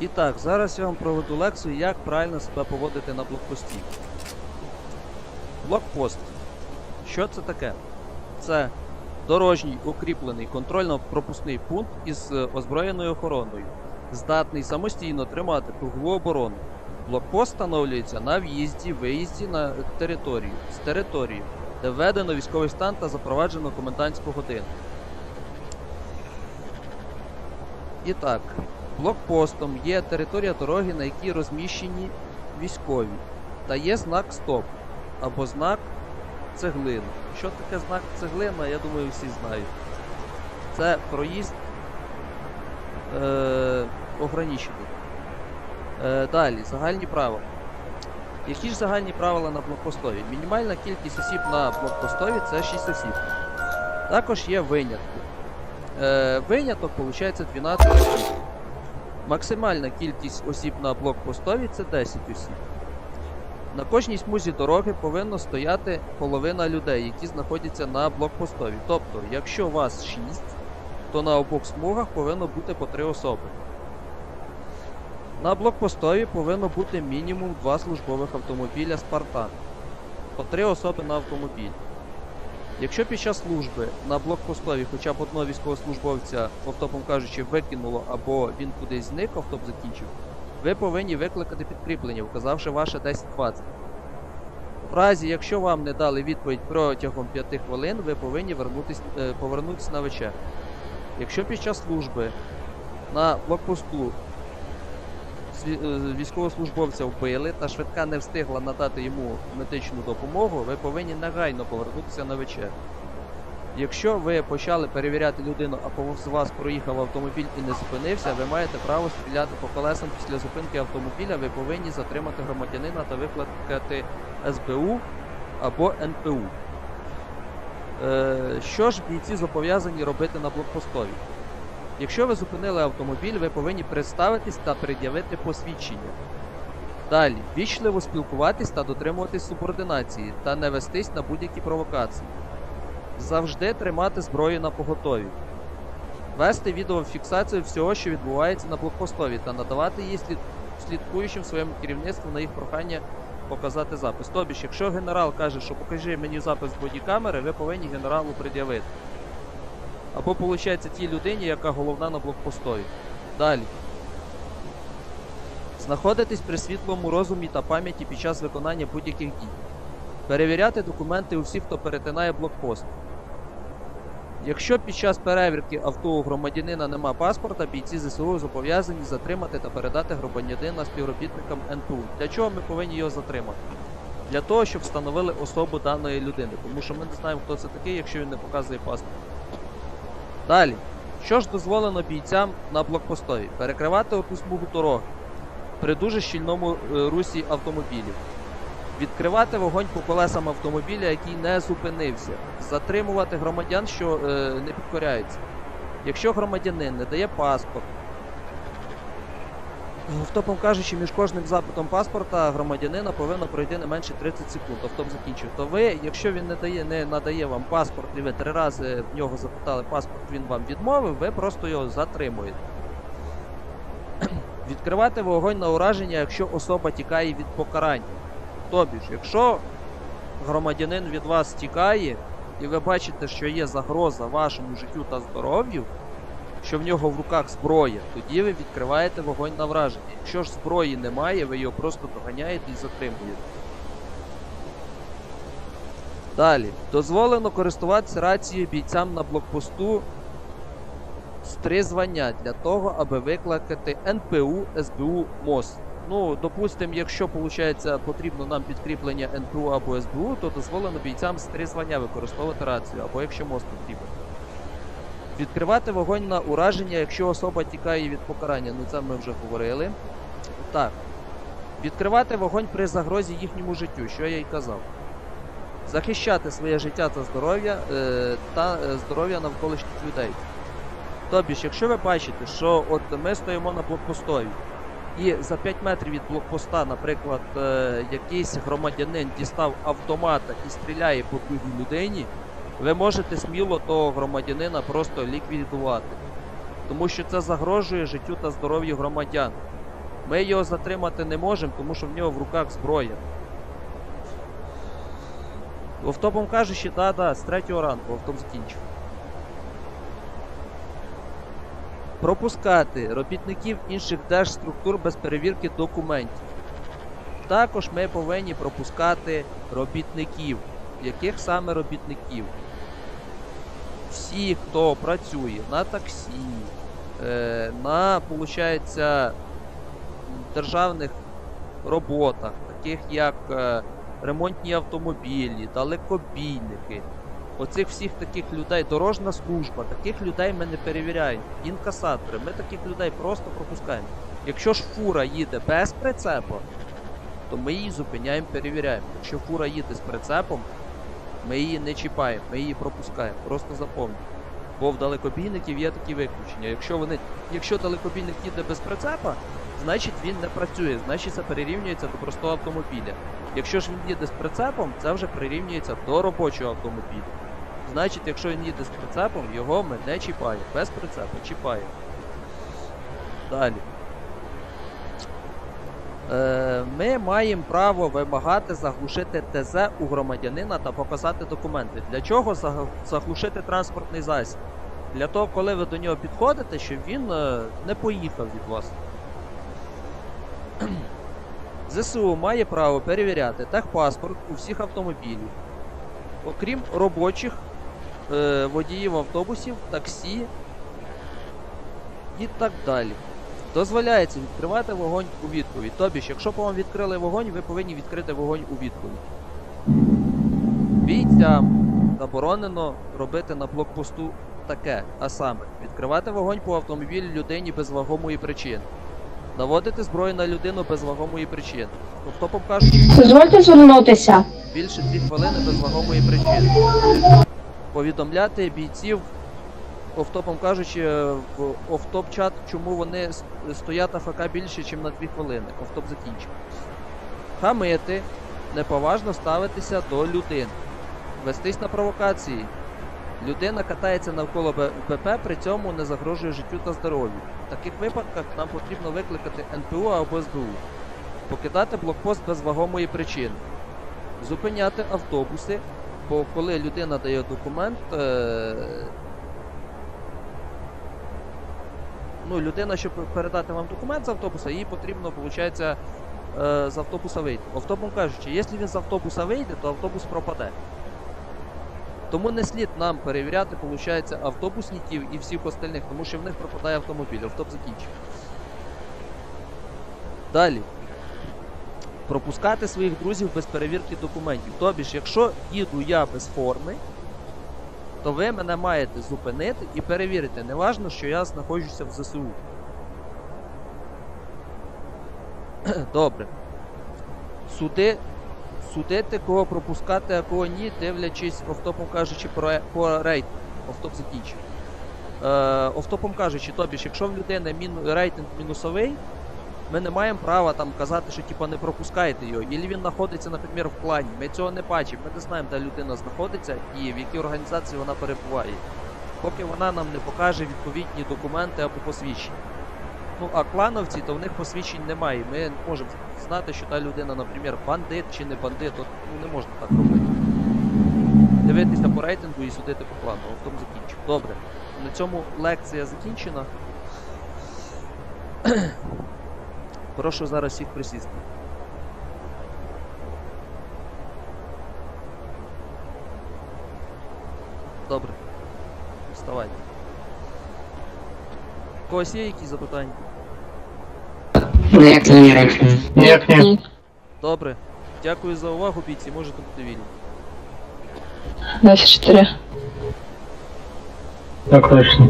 І так, зараз я вам проведу лекцію, як правильно себе поводити на блокпості. Блокпост. Що це таке? Це дорожній укріплений контрольно-пропускний пункт із е, озброєною охороною, здатний самостійно тримати кругову оборону. Блокпост встановлюється на в'їзді, виїзді на територію, з території, де введено військовий стан та запроваджено комендантську годину. І так, блокпостом є територія дороги, на якій розміщені військові, та є знак СТОП або знак цеглина. Що таке знак цеглина, я думаю, всі знають. Це проїзд е, ограничений. Е, далі, загальні правила. Які ж загальні правила на блокпостові? Мінімальна кількість осіб на блокпостові це 6 осіб. Також є винятки. Е, виняток виходить 12 осіб. Максимальна кількість осіб на блокпостові це 10 осіб. На кожній смузі дороги повинно стояти половина людей, які знаходяться на блокпостові. Тобто, якщо вас 6, то на обох смугах повинно бути по 3 особи. На блокпостові повинно бути мінімум 2 службових автомобіля Спартан. По 3 особи на автомобіль. Якщо під час служби на блокпостові хоча б одного військовослужбовця, автопом кажучи, викинуло або він кудись зник, автоп закінчив, ви повинні викликати підкріплення, вказавши ваше 10-20. В разі, якщо вам не дали відповідь протягом 5 хвилин, ви повинні е, повернутися на вечер. Якщо під час служби на блокпосту військовослужбовця вбили та швидка не встигла надати йому медичну допомогу, ви повинні негайно повернутися на вечер. Якщо ви почали перевіряти людину, а повз вас проїхав автомобіль і не зупинився, ви маєте право стріляти по колесам після зупинки автомобіля, ви повинні затримати громадянина та викликати СБУ або НПУ. Е, що ж бійці зобов'язані робити на блокпостові? Якщо ви зупинили автомобіль, ви повинні представитись та пред'явити посвідчення. Далі, вічливо спілкуватись та дотримуватись субординації та не вестись на будь-які провокації. Завжди тримати зброю на поготові. Вести відеофіксацію всього, що відбувається на блокпостові, та надавати її слід... слідкуючим своєму керівництву на їх прохання показати запис. Тобі ж, якщо генерал каже, що покажи мені запис бодікамери, ви повинні генералу пред'явити. Або, виходить, тій людині, яка головна на блокпостові. Далі. Знаходитись при світлому розумі та пам'яті під час виконання будь-яких дій. Перевіряти документи у всіх, хто перетинає блокпост. Якщо під час перевірки авто у громадянина нема паспорта, бійці ЗСУ зобов'язані затримати та передати громадянина співробітникам НПУ. Для чого ми повинні його затримати? Для того, щоб встановили особу даної людини, тому що ми не знаємо, хто це такий, якщо він не показує паспорт. Далі. Що ж дозволено бійцям на блокпостові? Перекривати оту смугу дороги при дуже щільному е, русі автомобілів. Відкривати вогонь по колесам автомобіля, який не зупинився. Затримувати громадян, що е, не підкоряються. Якщо громадянин не дає паспорт, автопом кажучи, між кожним запитом паспорта громадянина повинно пройти не менше 30 секунд. Автоп закінчив. То ви, якщо він не дає, не надає вам паспорт, і ви три рази в нього запитали паспорт, він вам відмовив, ви просто його затримуєте. Відкривати вогонь на ураження, якщо особа тікає від покарання. Тобі ж, якщо громадянин від вас тікає, і ви бачите, що є загроза вашому життю та здоров'ю, що в нього в руках зброя, тоді ви відкриваєте вогонь на враження. Якщо ж зброї немає, ви його просто доганяєте і затримуєте. Далі. Дозволено користуватися рацією бійцям на блокпосту з три звання для того, аби викликати НПУ, СБУ, МОЗ. Ну, допустимо, якщо виходить, потрібно нам підкріплення НПУ або СБУ, то дозволено бійцям з три звання використовувати рацію, або якщо МОЗ потрібен. Відкривати вогонь на ураження, якщо особа тікає від покарання. Ну це ми вже говорили. Так. Відкривати вогонь при загрозі їхньому життю, що я й казав. Захищати своє життя та здоров'я е, та е, здоров'я навколишніх людей. Тобі ж, якщо ви бачите, що от ми стоїмо на блокпостові, і за 5 метрів від блокпоста, наприклад, е, якийсь громадянин дістав автомата і стріляє по другій людині, ви можете сміло того громадянина просто ліквідувати. Тому що це загрожує життю та здоров'ю громадян. Ми його затримати не можемо, тому що в нього в руках зброя. Автопом кажучи, да, да, з третього ранку автоп закінчив. Пропускати робітників інших держструктур без перевірки документів. Також ми повинні пропускати робітників. Яких саме робітників? Всі, хто працює на таксі, е, на, получається, державних роботах, таких як е, ремонтні автомобілі, далекобійники. Оцих всіх таких людей, дорожна служба, таких людей ми не перевіряємо. Інкасатори, ми таких людей просто пропускаємо. Якщо ж фура їде без прицепу, то ми її зупиняємо, перевіряємо. Якщо фура їде з прицепом, ми її не чіпаємо, ми її пропускаємо. Просто запомніть. Бо в далекобійників є такі виключення. Якщо вони, якщо далекобійник їде без прицепа, значить він не працює, значить це перерівнюється до простого автомобіля. Якщо ж він їде з прицепом, це вже прирівнюється до робочого автомобіля. Значить, якщо він їде з прицепом, його ми не чіпаємо. Без прицепу чіпаємо. Далі. Е, ми маємо право вимагати заглушити ТЗ у громадянина та показати документи. Для чого заглушити транспортний засіб? Для того, коли ви до нього підходите, щоб він е, не поїхав від вас. ЗСУ має право перевіряти техпаспорт у всіх автомобілів, окрім робочих е, водіїв автобусів, таксі і так далі. Дозволяється відкривати вогонь у відповідь. Тобі ж, якщо по вам відкрили вогонь, ви повинні відкрити вогонь у відповідь. Бійцям заборонено робити на блокпосту таке, а саме відкривати вогонь по автомобілю людині без вагомої причини. Наводити зброю на людину без вагомої причини. Тобто кажуть, Дозвольте звернутися. більше 2 хвилини без вагомої причини. Повідомляти бійців, офтопом кажучи, е, в офтоп-чат, чому вони стоять АФК більше, ніж на 2 хвилини. Офтоп закінчив. Хамити, неповажно ставитися до людини. Вестись на провокації. Людина катається навколо БП, при цьому не загрожує життю та здоров'ю. В таких випадках нам потрібно викликати НПУ або СБУ. Покидати блокпост без вагомої причини зупиняти автобуси, бо коли людина дає документ. Е... Ну, людина, щоб передати вам документ з автобуса, їй потрібно, виходить, е, з автобуса вийти. Автопом кажучи, якщо він з автобуса вийде, то автобус пропаде. Тому не слід нам перевіряти, виходить, автобусників і всіх остальних, тому що в них пропадає автомобіль, автоп закінчив. Далі пропускати своїх друзів без перевірки документів. Тобі ж, якщо їду я без форми, то ви мене маєте зупинити і перевірити. Не важно, що я знаходжуся в ЗСУ. Добре. Суди. Судити, кого пропускати, а кого ні, дивлячись, офтопом кажучи, про по рейтингу. Офтоп закінчив. Е, офтопом кажучи, тобі ж, якщо в людини міну, рейтинг мінусовий, ми не маємо права там казати, що типа не пропускайте його. Ілі він знаходиться, наприклад, в клані. Ми цього не бачимо. Ми не знаємо, де людина знаходиться і в якій організації вона перебуває. Поки вона нам не покаже відповідні документи або посвідчення. Ну, а клановці, то в них посвідчень немає. Ми не можемо знати, що та людина, наприклад, бандит чи не бандит. От, ну не можна так робити. Дивитися по рейтингу і судити по клану. В тому закінчив. Добре. На цьому лекція закінчена. Прошу зараз всіх присісти. Добре. Вставайте. У когось є якісь запитання? Ніяк не речі. Ніяк ні. Добре. Дякую за увагу, бійці. Можете бути вільні. 24. Так точно.